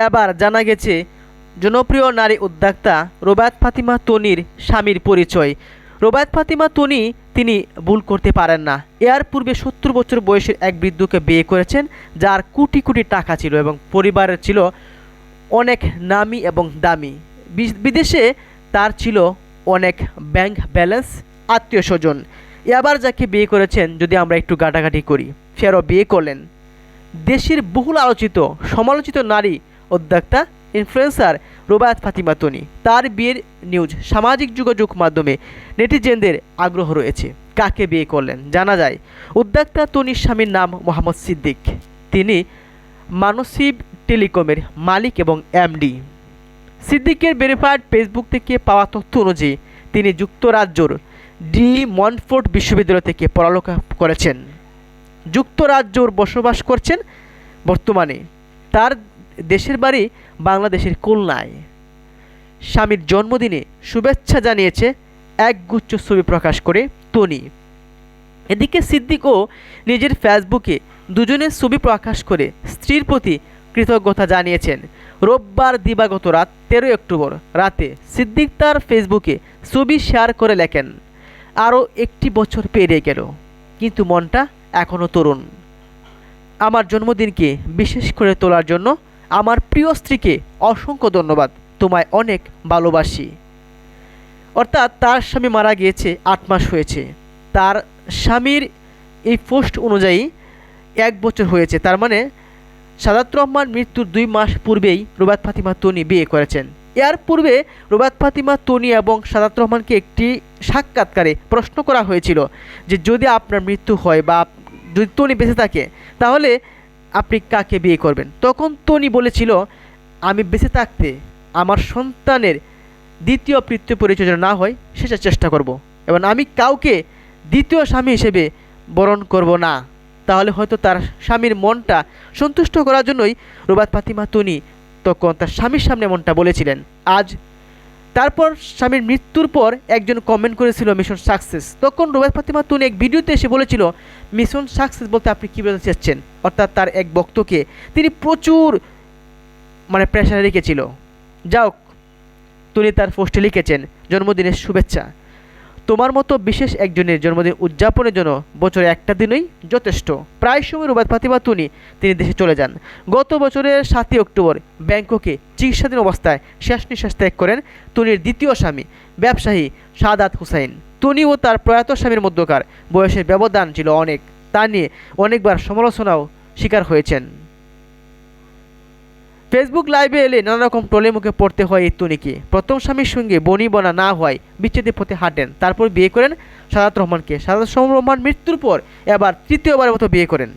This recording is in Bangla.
এবার জানা গেছে, জনপ্রিয় নারী উদ্যোক্তা রোবায়াত ফাতিমা তনির স্বামীর পরিচয়। রোবায়ত ফাতিমা তনি, তিনি ভুল করতে পারেন না। এর পূর্বে সত্তর বছর বয়সের এক বৃদ্ধকে বিয়ে করেছেন, যার কোটি কোটি টাকা ছিল এবং পরিবারের ছিল অনেক নামি এবং দামি। বিদেশে তার ছিল অনেক ব্যাংক ব্যালেন্স, আত্মীয় স্বজন। এবার যাকে বিয়ে করেছেন, যদি আমরা একটু গাটাগাটি করি ফেরও বিয়ে করলেন। দেশের বহুল আলোচিত, সমালোচিত নারী উদ্যোক্তা ইনফ্লুয়েন্সার রোবায়াত ফাতিমা তনি। তার বিয়ের নিউজ সামাজিক যোগাযোগ মাধ্যমে নেটিজেনদের আগ্রহ রয়েছে। কাকে বিয়ে করলেন? জানা যায়, উদ্যোক্তা তনির স্বামীর নাম মোহাম্মদ সিদ্দিক। তিনি মানসিব টেলিকমের মালিক এবং এমডি। সিদ্দিকের ভেরিফাইড ফেসবুক থেকে পাওয়া তথ্য অনুযায়ী, তিনি যুক্তরাজ্যর ডি মনফোর্ট বিশ্ববিদ্যালয় থেকে পড়ালেখা করেছেন। যুক্তরাজ্যর বসবাস করছেন বর্তমানে। তার দেশের বাড়ি বাংলাদেশের খুলনায়। স্বামীর জন্মদিনে শুভেচ্ছা জানিয়েছে একগুচ্ছ ছবি প্রকাশ করে তনি এদিকে সিদ্দিকও নিজের ফেসবুকে দুজনের ছবি প্রকাশ করে স্ত্রীর প্রতি কৃতজ্ঞতা জানিয়েছেন। রোববার দিবাগত রাত তেরোই অক্টোবর রাতে সিদ্দিক তার ফেসবুকে ছবি শেয়ার করে লেখেন, আরও একটি বছর পেরিয়ে গেল, কিন্তু মনটা এখনও তরুণ। আমার জন্মদিনকে বিশেষ করে তোলার জন্য আমার প্রিয় স্ত্রীকে অসংখ্য ধন্যবাদ। তোমায় অনেক ভালোবাসি। অর্থাৎ তার স্বামী মারা গিয়েছে আট মাস হয়েছে। তার স্বামীর এই পোস্ট অনুযায়ী এক বছর হয়েছে। তার মানে সাদাত রহমান মৃত্যুর দুই মাস পূর্বেই রুবাত ফাতিমা তনি বিয়ে করেছেন। এর পূর্বে রুবাত ফাতিমা তনি এবং সাদাত রহমানকে একটি সাক্ষাৎকারে প্রশ্ন করা হয়েছিল যে যদি আপনার মৃত্যু হয় বা যদি তনি বেঁচে থাকে, তাহলে আপনি কাকে বিয়ে করবেন? তখন তনি বলেছিল, আমি বেঁচে থাকতে আমার সন্তানের দ্বিতীয় তৃতীয় পরিচয় না হয়, সেটা চেষ্টা করব। এবং আমি কাউকে দ্বিতীয় স্বামী হিসেবে বরণ করব না। তাহলে হয়তো তার স্বামীর মনটা সন্তুষ্ট করার জন্যই রুবাত ফাতিমা তনি তখন তার স্বামীর সামনে মনটা বলেছিলেন। আজ তারপর স্বামীর মৃত্যুর পর একজন কমেন্ট করেছিল মিশন সাকসেস তখন রুবাত ফাতিমা তুন এক ভিডিওতে এসে বলেছিল মিশন সাকসেস বলতে আপনি কী বলতে চাচ্ছেন? অর্থাৎ তার এক বক্তকে তিনি প্রচুর মানে প্রেশারে রেখেছিল। যাও তিনি তার পোস্টে লিখেছেন, জন্মদিনের শুভেচ্ছা। তোমার মতো বিশেষ একজনের জন্মদিন উদযাপনের জন্য বছরে একটা দিনই যথেষ্ট। প্রায় সময় রুবাত ফাতিমা তুনি তিনি দেশে চলে যান। গত বছরের সাতই অক্টোবর ব্যাংককে চিকিৎসাধীন অবস্থায় শেষ নিঃশ্বাস ত্যাগ করেন তুনির দ্বিতীয় স্বামী, ব্যবসায়ী সাদাত হুসাইন। তুনি ও তার প্রয়াত স্বামীর মধ্যকার বয়সের ব্যবধান ছিল অনেক। তা নিয়ে অনেকবার সমালোচনাও শিকার হয়েছেন। ফেসবুক লাইভে এলে নানা রকম টলে মুখে পড়তে হয় এই তুনিকে প্রথম স্বামীর সঙ্গে বনি বনা না হয় বিচ্ছেদের পথে হাঁটেন তারপর বিয়ে করেন সাদাত রহমানকে। সাদাত রহমান মৃত্যুর পর এবার তৃতীয়বারের মতো বিয়ে করেন